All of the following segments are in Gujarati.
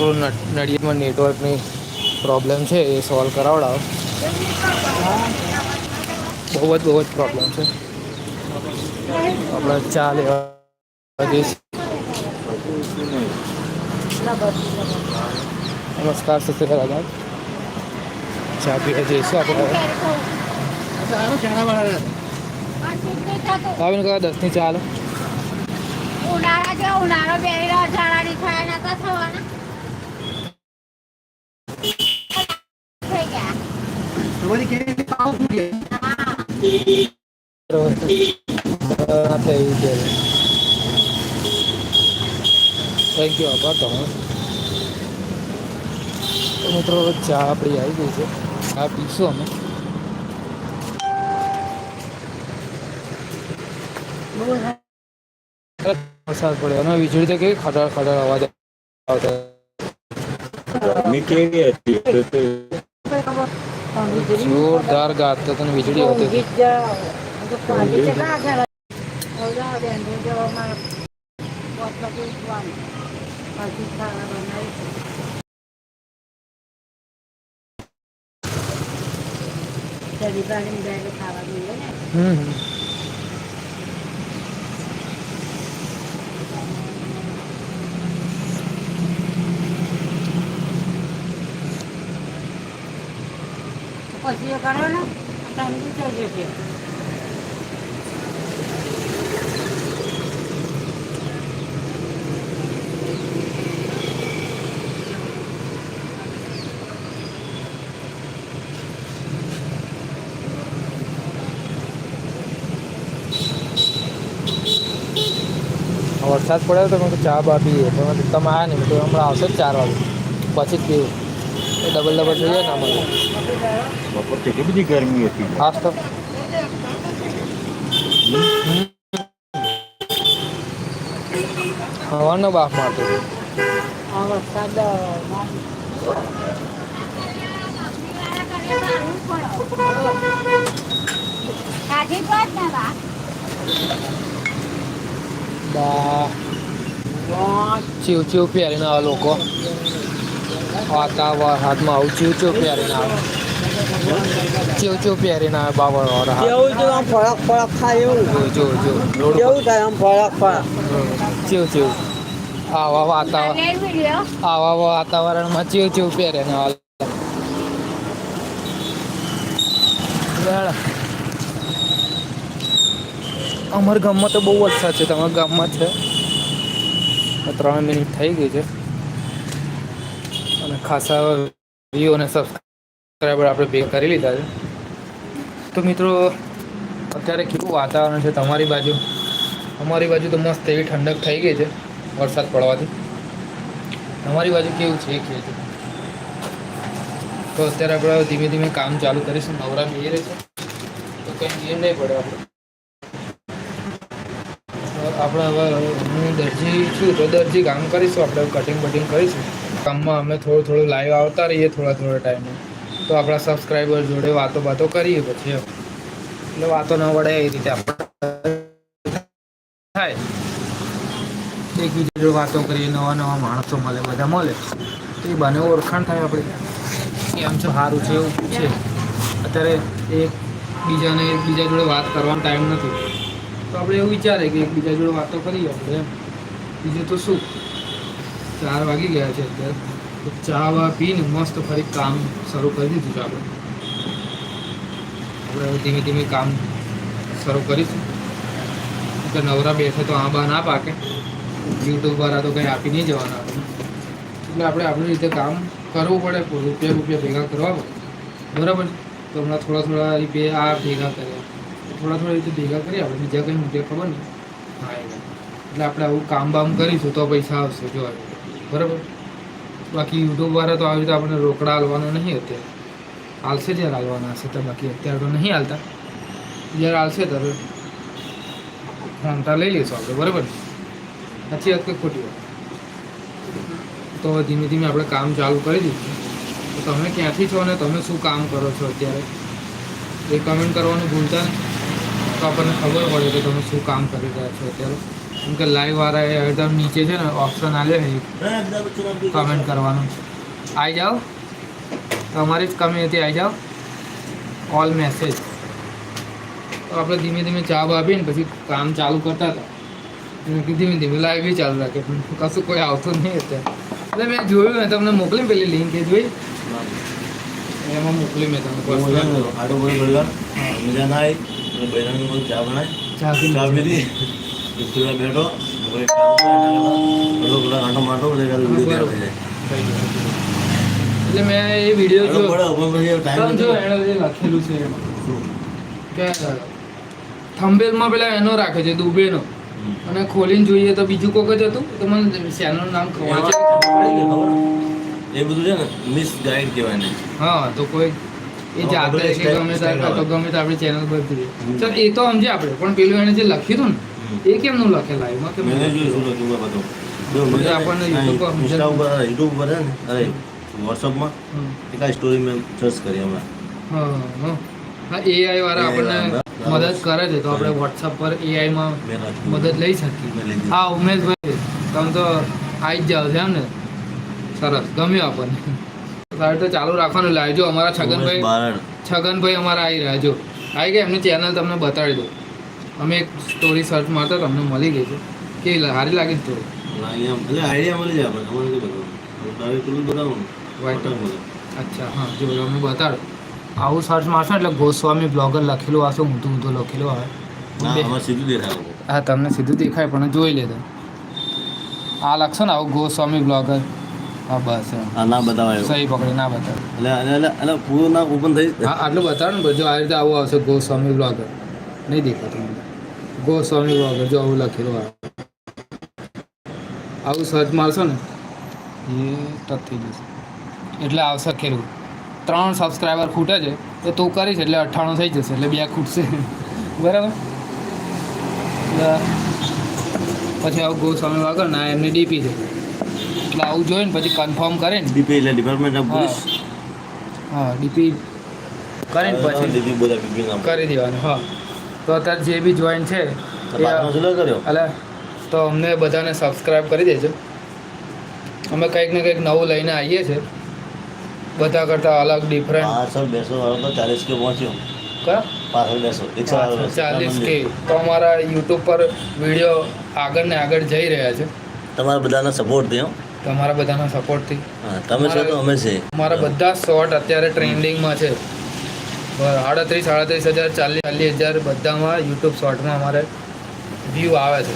થોડું નડિયાદમાં નેટવર્કની પ્રોબ્લેમ છે, એ સોલ્વ કરાવડાવો. બહુ જ બહુ જ પ્રોબ્લેમ છે. આપણે ચા લેવા નમસ્કાર સત આદાબ ચા પીવા જઈશું આપણે. આવીને કયા દસની ચા લો ઉનાળા રહ્યો ઝાડાની થયા નતા થવાના થઈ ગયા થેન્ક યુ આભાર તમારો. તો મિત્રો ચા આપણી આવી ગઈ છે. ચા પીશું અમે. વરસાદ પડ્યો. અને વીજળી તો કેવી ખડર ખડર અવાજ આવતા ગરમી કેવી હતી. જોરદાર ગાતો તો ને વીજળી હતી ખાવા કરો ને ઠંડી થઈ જશે. વરસાદ પડ્યો તો મેં ચા બા પીએ તો તમે આવ્યા નહીં તો હમણાં આવશે ચાર વાગે. પછી જ પીવું. ડબલ ડબલ થઈ જાય ને અમારે બપોર કેટલી બધી ગરમી હતી. ખાસ તો હવાનો બાફ મારતો. ચીવ ચીવ પહેરીને આવા લોકો. વાતા હાથમાં આવું ચીવ ચીવ પહેરીને આવે. ચીવ ચીવ પહેરીને આવે બાબર વાળા કેવું છે આમ ફળક ફળક થાય એવું? જો જો જો કેવું થાય આમ ફળક ફળક? ચીવ ચીવ. આવા વાતાવરણ આવા વાતાવરણમાં ચીવ ચીવ પહેરે ને હાલ અમારા ગામમાં તો બહુ વરસાદ છે. તમારા ગામમાં છે? ત્રણ મિનિટ થઈ ગઈ છે. ખાસા વ્યૂ અને સબસ્ક્રાઈબર આપણે ભેગ કરી લીધા છે. તો મિત્રો, અત્યારે કેવું વાતાવરણ છે તમારી બાજુ? અમારી બાજુ તો મસ્ત એવી ઠંડક થઈ ગઈ છે, વરસાદ પડવાથી. તમારી બાજુ કેવું છે કે તો અત્યારે આપણે ધીમે ધીમે કામ ચાલુ કરીશું, નવરા બેહી રહેશે તો કંઈ એમ નહીં પડે આપણે. આપણે હવે હું દરજી છું, તો દરજી કામ કરીશું, આપણે કટિંગ બટિંગ કરીશું. કામમાં અમે થોડું થોડું લાઈવ આવતા રહીએ થોડા થોડા ટાઈમે તો આપણા સબસ્ક્રાઈબર જોડે વાતો વાતો કરીએ પછી એટલે વાતો ન વડે એ રીતે આપણે થાય. એકબીજા જોડે વાતો કરીએ, નવા નવા માણસો મળે, બધા મળે. તો એ બને ઓળખાણ થાય આપણે. આમ શું સારું છે, એવું છે. અત્યારે એક બીજાને એકબીજા જોડે વાત કરવાનો ટાઈમ નથી. તો આપણે એવું વિચારે કે એકબીજા જોડે વાતો કરીએ આપણે એમ. બીજું તો શું? ચાર વાગી ગયા છે અત્યારે. ચા વા પીને મસ્ત ફરી કામ શરૂ કરી દીધું છે આપણે. આપણે ધીમે ધીમે કામ શરૂ કરીશું. તો નવરા બેસે તો આ બા ના પાકે. યુટ્યુબ વાળા તો કંઈ આપી નહીં જવાના. આપણે એટલે આપણે આપણી રીતે કામ કરવું પડે રૂપિયા રૂપિયા ભેગા કરવા પડે. બરાબર તો હમણાં થોડા થોડા બે આ ભેગા કર્યા. થોડા થોડા રીતે ભેગા કરીએ આપણે બીજા કંઈ રૂપિયા ખબર નહીં. હા એટલે આપણે આવું કામ બામ કરીશું તો પૈસા આવશે જો. બરાબર? બાકી યુટ્યુબ વાળા તો આવી રીતે આપણે રોકડા હાલવાનો નહીં અત્યારે. હાલશે જ્યારે હાલવાના હશે, તો બાકી અત્યારે તો નહીં હાલતા. જ્યારે હાલશે ત્યારે ફોનતા લઈ લઈશું આપણે, બરાબર? સાચી વાત કે ખોટી વાત. તો ધીમે ધીમે આપણે કામ ચાલુ કરી દીધું તો તમે ક્યાંથી છો અને તમે શું કામ કરો છો અત્યારે? એ કમેન્ટ કરવાનું ભૂલતા નહીં. તો આપણને ખબર પડે કે તમે શું કામ કરી રહ્યા છો અત્યારે. કેમ કે લાઈવ વાળા એ એકદમ નીચે છે ને ઓપ્શન આવ્યો છે કમેન્ટ કરવાનું. આવી જાઓ. તમારી જ કમ્યુનિટી આવી જાઓ. ઓલ મેસેજ તો આપણે ધીમે ધીમે ચા આપીને પછી કામ ચાલુ કરતા હતા. ધીમે ધીમે લાઈવ બી ચાલુ રાખે પણ કશું કોઈ આવતું નહીં અત્યારે. એટલે મેં જોયું મેં તમને મોકલી પેલી લિંક એ જોઈ. એમાં મોકલી મેં તમને. આટો બોલ બોલ્યા મજા ના આવી ચા બનાવી ચા પીધી. બિસ્તુરા બેઠો કોઈ કામ પેલા માટો બધે વીડિયો તૈયાર થઈ જાય. એટલે મેં એ વીડિયો આટો જો એણે જે લખેલું છે કે થંબેલમાં પેલા એનો રાખે છે દુબેનો. અને ખોલીને જોઈએ તો બીજું કોક જ હતું. તો મને ચેનલનું નામ ખબર એ બધું છે ને મિસ ગાઈડ કહેવાય હા તો કોઈ એ જાતે છે ગમે ત્યારે તો ગમે તે આપણે ચેનલ પર ચાલ એ તો સમજે આપણે. પણ પેલું એને જે લખ્યું હતું ને એ કેમનું લખે લાઈવમાં કે મેં જોયું શું લખ્યું બધું? જો મને આપણને યુટ્યુબ પર યુટ્યુબ પર ને અરે વોટ્સઅપમાં. એક આ સ્ટોરી મેં સર્ચ કરી હમણાં. હા હા એઆઈ વાળા આપણને મદદ કરે છે તો આપણે વોટ્સઅપ પર એઆઈમાં મેં મદદ લઈ શકીએ. હા ઉમેશભાઈ તમે તો આવી જ જાઓ છો એમ ને? સરસ ગમ્યું આપણને. સારું તો ચાલુ રાખવાનું લાવજો. અમારા છગનભાઈ છગનભાઈ અમારા આવી રહ્યા જો આવી ગયા એમની ચેનલ તમને બતાવી દો અમે એક સ્ટોરી સર્ચ મારતા તમને મળી ગઈ છે. કે સારી સારી છે સ્ટોરી એટલે આઈડિયા મળી જાય આપણે પેલું બતાવવાનું. White. અચ્છા હા જો બતાડો. આવું સર્ચ મારશો એટલે ગોસ્વામી બ્લોગર લખેલું આવશે ઊંધું ઊંધું લખેલું આવે. સીધું દેખાય હા તમને સીધું દેખાય પણ જોઈ લેતો આ લખશો ને આવું ગોસ્વામી બ્લોગર હા બસ. ના બતાવાય. સહી પકડી ના બતાવે એટલે એટલે એટલે એટલે પૂરું ના ઓપન થઈ હા આટલું બતાવો ને જો આ રીતે આવું આવશે ગોસ્વામી બ્લોગર નહીં દેખાતું ગોસ્વામી બ્લોગર જો આવું લખેલું આવે આવું સર્ચ મારશો ને એ ટચ થઈ જશે. એટલે આવશે ખેલું ત્રણ સબસ્ક્રાઈબર ખૂટે છે તો તું કરીશ એટલે અઠ્ઠાણું થઈ જશે એટલે બે ખૂટશે. બરાબર? પછી આવું ગોસ્વામી વાગર ના એમની ડીપી છે. એટલે આવું જોઈને પછી કન્ફર્મ કરીને. ડીપી એટલે ડિપાર્ટમેન્ટ ઓફ પોલીસ હા ડીપી કરીને પછી કરી દેવાનું હા. તો અત્યારે જે બી જોઈન છે એટલે તો અમને બધાને સબસ્ક્રાઈબ કરી દેજો. અમે કંઈક ને કંઈક નવું લઈને આવીએ છીએ. બધા કરતાં અલગ ડિફરન્ટ પાછળ બેસો વાળો ચાલીસ કે પહોંચ્યો? કયા? પાછળ બેસો ચાલીસ કે. તો અમારા યુટ્યુબ પર વીડિયો આગળ ને આગળ જઈ રહ્યા છે. તમારા બધાના સપોર્ટ થયો તમારા બધાના સપોર્ટથી તમે છો તો અમે છે અમારા બધા શોર્ટ અત્યારે ટ્રેન્ડિંગમાં છે. આડત્રીસ સાડત્રીસ હજાર ચાલીસ ચાલીસ હજાર બધામાં યુટ્યુબ શોર્ટમાં અમારે વ્યૂ આવે છે.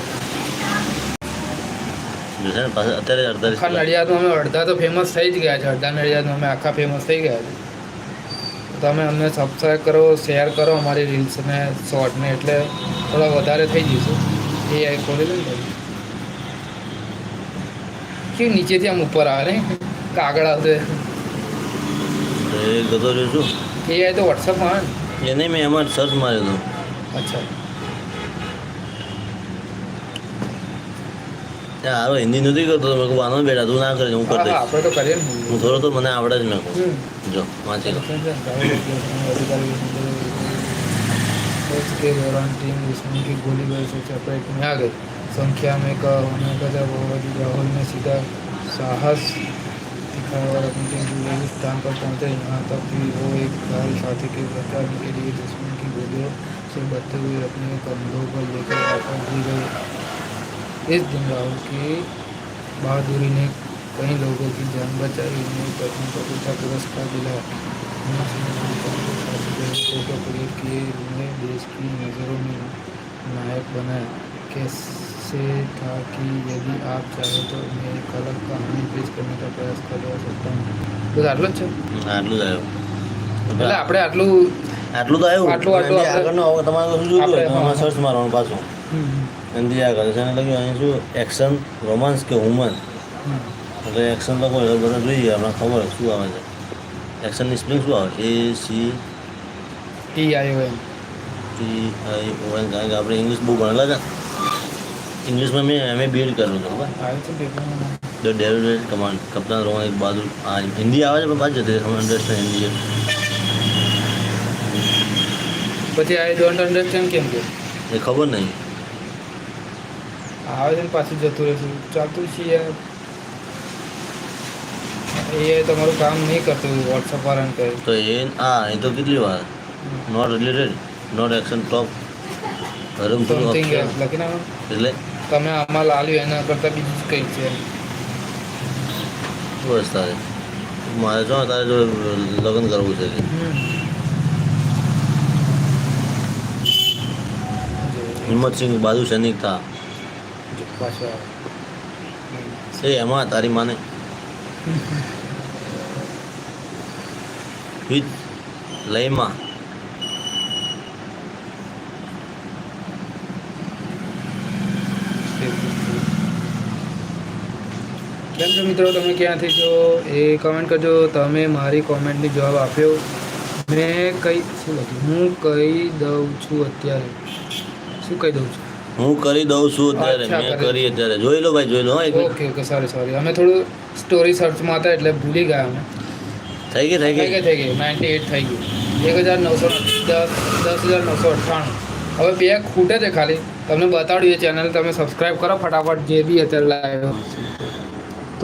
આખા નડિયાદમાં અમે અડધા તો ફેમસ થઈ જ ગયા છે અડધા નડિયાદમાં અમે આખા ફેમસ થઈ ગયા છે. તમે અમને સબસ્ક્રાઈબ કરો શેર કરો અમારી રીલ્સને શોર્ટને એટલે થોડા વધારે થઈ જઈશું. એ ખોલી લઈને કેવું કે નીચેથી આમ ઉપર આવે ને? કાગળ આવશે. એ ગતો છું એ આઈ તો વોટ્સઅપમાં આવે ને એને મેં એમાં સર્ચ માર્યો હતો અચ્છા ત્યાં હારો હિન્દી નથી કરતો તો મેં કહું આનો બેટા તું ના કરજે હું કરી હા હા, દઈશ આપણે તો કરીએ ને હું થોડો તો મને આવડે જ મેં કહું હમ. જો વાંચી લો के दौरान टीम दुश्मन की गोली बारी से चपेट में आ गई संख्या में का होने का जब बावजूद राहुल ने सीधा साहस दिखाया और अपनी टीम को स्थान पर पहुँचे यहाँ तक कि वो एक घायल साथी के बचाने के लिए दुश्मन की गोलियों से बचते हुए अपने कंधों पर लेकर वापस दी गई इस दिन राहुल की बहादुरी ने कई लोगों की जान बचाई, उन्हें पत्नी को पूछा पुरस्कार दिलाया को प्रेरित किए। उन्हें देश की नज़रों में नायक बनाया। कैसे था कि यदि आप चाहें तो मैं एक अलग कहानी पेश करने का प्रयास कर सकता हूँ બસ આટલું જ છે આટલું જ એટલે આવ્યું આપણે આટલું આટલું તો આવ્યું આટલું- આટલું એનાથી આપણે- આગળનું હવે તમારે શું જોયું આપણે- હોય એમાં હા. સર્ચ મારવાનું પાછું એનાથી આગળ છે એને લખ્યું અહીં શું એક્શન રોમાન્સ કે હુમન એટલે એક્શન લખો એટલે બધા જોઈએ આપણે ખબર હોય શું આવે છે એક્શનની સ્પ્લિંગ શું આવે એ સી ટી આવ્યો એમ ટી આઈ ઓ એન કારણ કે આપણે ઇંગ્લિશ બહુ ભણેલા છે કરેલું છે ખબર આવે છે પેપરમાં ધ ડેવિડ કમાન્ડ કપ્તાન રોહન એક બાજુ આ હિન્દી આવે છે પણ બાજુ જતી રહે અન્ડરસ્ટેન્ડ હિન્દી છે. પછી આઈ ડોન્ટ અન્ડરસ્ટેન્ડ કેમ કે? એ ખબર નહીં. આવે છે પાછું જતું રહેશે ચાલતું છે યાર. એ તમારું કામ નહીં કરતું વોટ્સઅપ વાળાને કહે. તો એ હા એ તો કેટલી વાર? Note related note action top હરમ થોડું લખી નાખો. એટલે તમે આમાં લાલ્યું એના કરતાં બીજું કંઈ છે? બસ તારે. મારે જો તારે જો લગ્ન કરવું છે હિંમતસિંહ બાજુ સૈનિક થા. એ એમાં તારી માને. વિથ કેમ છો મિત્રો? તમે ક્યાંથી છો? એ કમેન્ટ કરજો. તમે મારી કોમેન્ટની જવાબ આપ્યો. મેં કઈ શું લખ્યું હું કહી દઉં છું અત્યારે. શું કહી દઉં છું? હું કરી દઉં છું અત્યારે. મેં કરી અત્યારે. જોઈ લો ભાઈ જોઈ લો ઓકે ઓકે સોરી સોરી અમે થોડું સ્ટોરી સર્ચમાં હતા એટલે ભૂલી ગયા અમે. થઈ ગઈ થઈ ગઈ? થઈ ગઈ નાઇન્ટી એટ થઈ ગયું. એક હજાર નવસો દસ દસ હજાર નવસો અઠ્ઠાણું. હવે બે ખૂટે છે ખાલી. તમને બતાડ્યું એ ચેનલ તમે સબસ્ક્રાઈબ કરો ફટાફટ જે બી અત્યારે લાવ્યો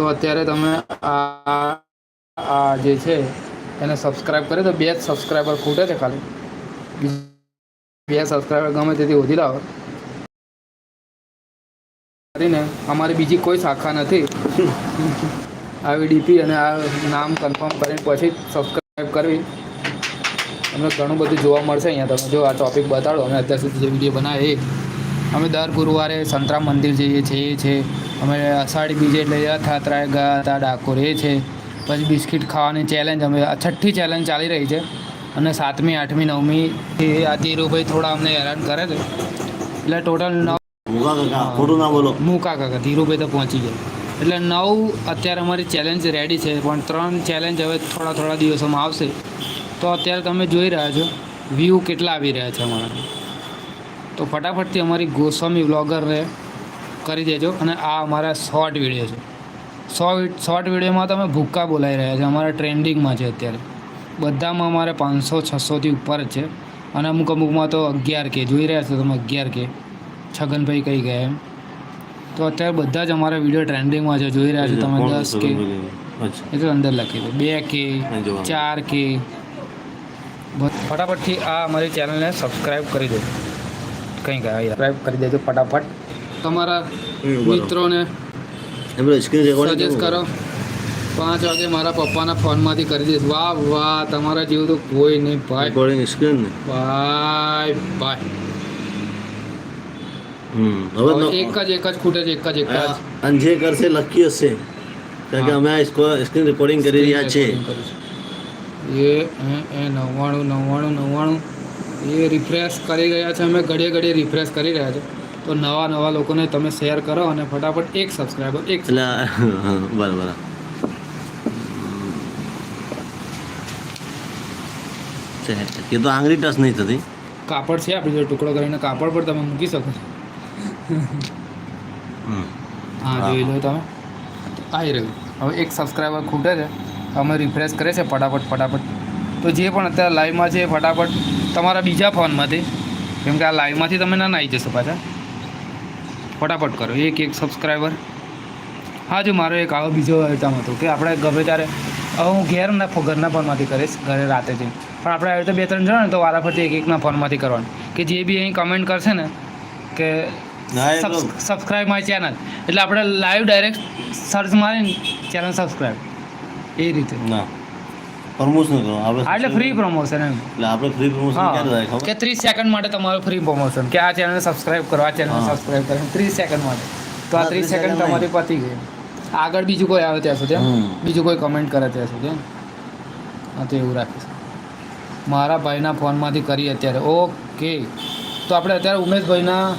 તો અત્યારે તમે આ આ જે છે, એને સબસ્ક્રાઈબ કરે તો બે જ સબસ્ક્રાઈબર ખૂટે છે ખાલી. બે સબસ્ક્રાઈબર ગમે તેથી ઓછી લાવો. કરીને અમારી બીજી કોઈ શાખા નથી. આવી ડીપી અને આ નામ કન્ફર્મ કરીને પછી સબસ્ક્રાઈબ કરવી. અમને ઘણું બધું જોવા મળશે અહીંયા તમે. જો આ ટોપિક બતાડો, અમે અત્યાર સુધી જે વીડિયો બનાવે એ અમે દર ગુરુવારે સંતરામ મંદિર જઈએ છીએ એ છે. અમે અષાઢી બીજે એટલે રથયાત્રાએ ગયા હતા ડાકોર એ છે. પછી બિસ્કિટ ખાવાની ચેલેન્જ અમે છઠ્ઠી ચેલેન્જ ચાલી રહી છે. અને સાતમી આઠમી નવમી એ આ ધીરુભાઈ થોડા અમને હેરાન કરે છે. એટલે ટોટલ નવ મૂકા કાકા ધીરુભાઈ તો પહોંચી ગયા. એટલે નવ અત્યારે અમારી ચેલેન્જ રેડી છે પણ ત્રણ ચેલેન્જ હવે થોડા થોડા દિવસોમાં આવશે. તો અત્યારે તમે જોઈ રહ્યા છો વ્યૂ કેટલા આવી રહ્યા છે અમારા. તો ફટાફટથી અમારી ગોસ્વામી વ્લોગરને કરી દેજો અને આ અમારા શોર્ટ વીડિયો છે. સો શોર્ટ વિડીયોમાં તમે ભૂક્કા બોલાઈ રહ્યા છે. અમારા ટ્રેન્ડિંગમાં છે અત્યારે. બધામાં અમારે પાંચસો છસોથી ઉપર જ છે. અને અમુક અમુકમાં તો અગિયાર કે જોઈ રહ્યા છો તમે અગિયાર કે. છગનભાઈ કઈ ગયા એમ. તો અત્યારે બધા જ અમારા વીડિયો ટ્રેન્ડિંગમાં છે. જોઈ રહ્યા છો તમે દસ કે. એટલે એ તો અંદર લખી દો. બે કે ચાર કે. ફટાફટથી આ અમારી ચેનલને સબસ્ક્રાઈબ કરી દો. કંઈ ગયા સબસ્ક્રાઈબ કરી દેજો ફટાફટ. તમારા મિત્રોને એ સ્ક્રીન રેકોર્ડિંગ સજેસ્ટ કરો. પાંચ વાગે મારા પપ્પાના ફોનમાંથી કરી દઈશ. વાહ વાહ તમારા જેવું તો કોઈ નહીં ભાઈ. રેકોર્ડિંગ સ્ક્રીન ને. ભાઈ ભાઈ. હમ હવે એક જ એક જ ખૂટે છે એક જ એક જ. આ અંજે કરશે લકી હશે. કારણ કે અમે આ સ્ક્રીન રેકોર્ડિંગ કરી રહ્યા છે એ એ નવ્વાણું નવ્વાણું નવ્વાણું. એ રિફ્રેશ કરી રહ્યા છે. અમે ઘડીએ ઘડીએ રિફ્રેશ કરી રહ્યા છે. તો નવા નવા લોકોને તમે શેર કરો અને ફટાફટ એક સબસ્ક્રાઈબર એક બરાબર છે એ તો આંગળી ટચ નહીં થતી. કાપડ છે આપણી જોડે ટુકડો કરીને કાપડ પર તમે મૂકી શકો. હા જોઈ લો તમે. આવી રહ્યું. હવે એક સબસ્ક્રાઈબર ખૂટે છે. અમે રિફ્રેશ કરે છે ફટાફટ ફટાફટ. તો જે પણ અત્યારે લાઈવમાં છે એ ફટાફટ તમારા બીજા ફોનમાંથી. કેમ કે આ લાઈવમાંથી તમે ના આવી જશો પાછા. ફટાફટ કરો. એક એક સબસ્ક્રાઈબર હા જો મારો એક આવો બીજો આઈટમ હતો કે આપણે ગમે ત્યારે હું ઘેર ના ઘરના ફોનમાંથી કરીશ ઘરે રાતે જઈને. પણ આપણે આવી રીતે બે ત્રણ જણા ને તો વારાફરતી એક એકના ફોનમાંથી કરવાનું. કે જે બી અહીં કમેન્ટ કરશે ને કે ના, સબસ્ક્રાઈબ માય ચેનલ એટલે આપણે લાઈવ ડાયરેક્ટ સર્ચ મારીને ચેનલ સબસ્ક્રાઈબ એ રીતે. ના. પ્રમોશન કરો. આપણે હા એટલે ફ્રી પ્રમોશન એમ. એટલે આપણે ફ્રી પ્રમોશન ક્યારે થાય હા ખબર? કે ત્રીસ સેકન્ડ માટે તમારું ફ્રી પ્રમોશન કે આ ચેનલને સબસ્ક્રાઈબ કરો આ ચેનલને સબસ્ક્રાઇબ કરો. ત્રીસ સેકન્ડ માટે. તો આ હા, ત્રીસ 30 સેકન્ડ સેકન્ડ તમારી પતી ગઈ. આગળ બીજું કોઈ આવે ત્યાં સુધી એમ? હમ. બીજું કોઈ કમેન્ટ કરે ત્યાં સુધી એમ? હા તો એવું રાખીશ. મારા ભાઈના ફોનમાંથી કરીએ અત્યારે. ઓકે તો આપણે અત્યારે ઉમેશભાઈના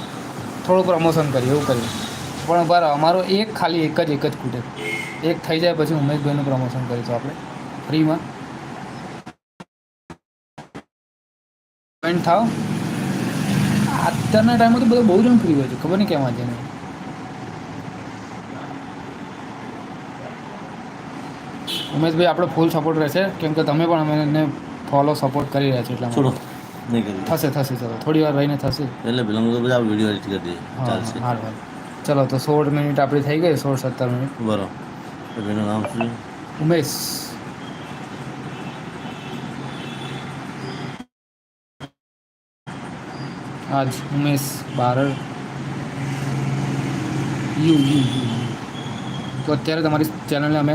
થોડું પ્રમોશન કરીએ એવું કરીએ. પણ બરાબર અમારો એક ખાલી એક જ એક જ ખૂટે. એક થઈ જાય પછી ઉમેશભાઈનું પ્રમોશન કરીશું આપણે. ફ્રીમાં જોઈન્ટ થાવ? અત્યારના ટાઈમમાં તો બધું બહુ જણ ફ્રી હોય છે ખબર નહીં કેમ આજે ઉમેશભાઈ આપણો ફૂલ સપોર્ટ રહેશે કેમ કે તમે પણ અમને ફોલો સપોર્ટ કરી રહ્યા છો એટલા છોડો નહીં કરી. થશે થશે ચલો થોડી વાર રહીને થશે. એટલે પેલા હું તો બધા વીડિયો એડિટ કરી દઈએ ચાલશે. હાર હાર ચલો તો સોળ મિનિટ આપણી થઈ ગઈ સોળ સત્તર મિનિટ. બરાબર. એનું નામ શું ઉમેશ. આજ ઉમેશ બારડ યુ યુ યુ તો અત્યારે તમારી ચેનલને અમે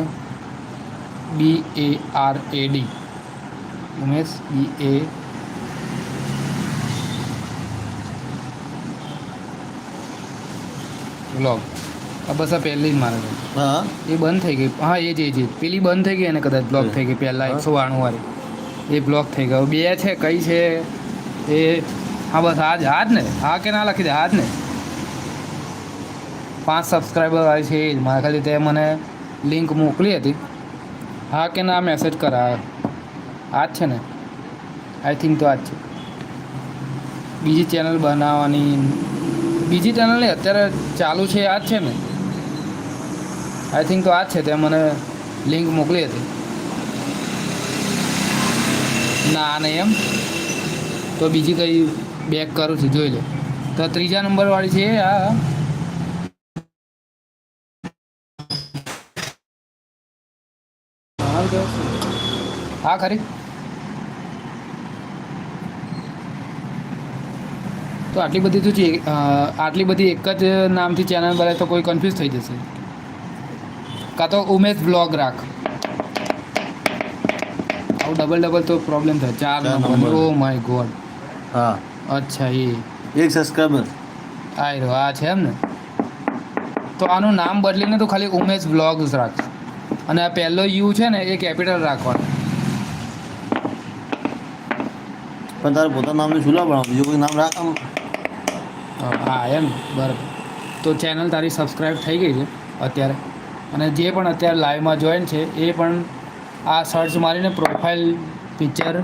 B A R A D Umesh B A vlog આ બસ આ પહેલી જ મારે હા એ બંધ થઈ ગઈ હા એ જ એ જ પેલી બંધ થઈ ગઈ અને કદાચ બ્લોક થઈ ગઈ પહેલાં એકસો વાણું વાળી એ બ્લોક થઈ ગયો બે છે કઈ છે એ હા, બસ આજ આજ ને? હા કે ના લખી દે, આજ ને? પાંચ સબસ્ક્રાઈબર વાળી છે એ જ. મારા ખાલી તે મને લિંક મોકલી હતી. હા કે ના મેસેજ કરા આજ છે ને? આઈ થિંક તો આજ છે. બીજી ચેનલ બનાવવાની. બીજી ચેનલ નહીં, અત્યારે ચાલુ છે, આજ છે ને? આઈ થિંક તો આ જ છે, તે મને લિંક મોકલી હતી. ના નહીં એમ? તો બીજી કઈ બેક કરું છું જોઈ લે. તો ત્રીજા નંબર વાળી છે આ. હા ખરી. તો આટલી બધી તો છે આટલી બધી એક જ નામથી ચેનલ બનાવે તો કોઈ કન્ફ્યુઝ થઈ જશે. કાં તો ઉમેશ બ્લોગ રાખ. આવું ડબલ ડબલ તો પ્રોબ્લેમ થાય. ચાર નંબર. ઓ માય ગોડ હા. અચ્છા એ એક સબસ્ક્રાઈબર આ રહ્યો આ છે એમ ને તો આનું નામ બદલીને તો ખાલી ઉમેશ બ્લોગ્સ રાખ. અને આ પહેલો યુ છે ને એ કેપિટલ રાખવાનો. પણ તારે પોતાનું નામ શું લાવવાનું? બીજું કોઈ નામ રાખવાનું? હા એમ. બરાબર. તો ચેનલ તારી સબસ્ક્રાઈબ થઈ ગઈ છે અત્યારે. અને જે પણ અત્યારે લાઈવમાં જોઈન છે એ પણ આ સર્ચ મારીને પ્રોફાઇલ પિક્ચર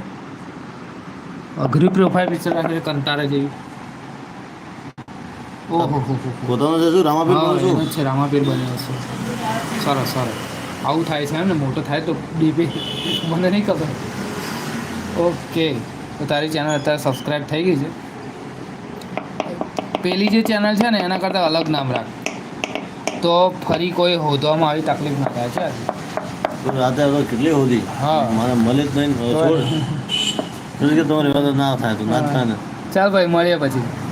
અઘરી પ્રોફાઇલ પિક્ચર રાખે કંટાળે જેવી. ઓહો. પોતાનું છે શું? રામાપીર હા છું? છે રામાપીર બન્યો છે સરસ સરસ. આવું થાય છે ને મોટો થાય તો ડીપી. મને નહીં ખબર. ઓકે. તો તારી ચેનલ અત્યારે સબસ્ક્રાઈબ થઈ ગઈ છે. પેલી જે ચેનલ છે ને એના કરતાં અલગ નામ રાખ. તો ફરી કોઈ હોદવામાં આવી તકલીફ ના થાય છે રાતે હવે કેટલી હોધી હા. મને મળે જ નહીં હવે કે ના થાય તો ના થાય ને. ચાલ ભાઈ મળીએ પછી.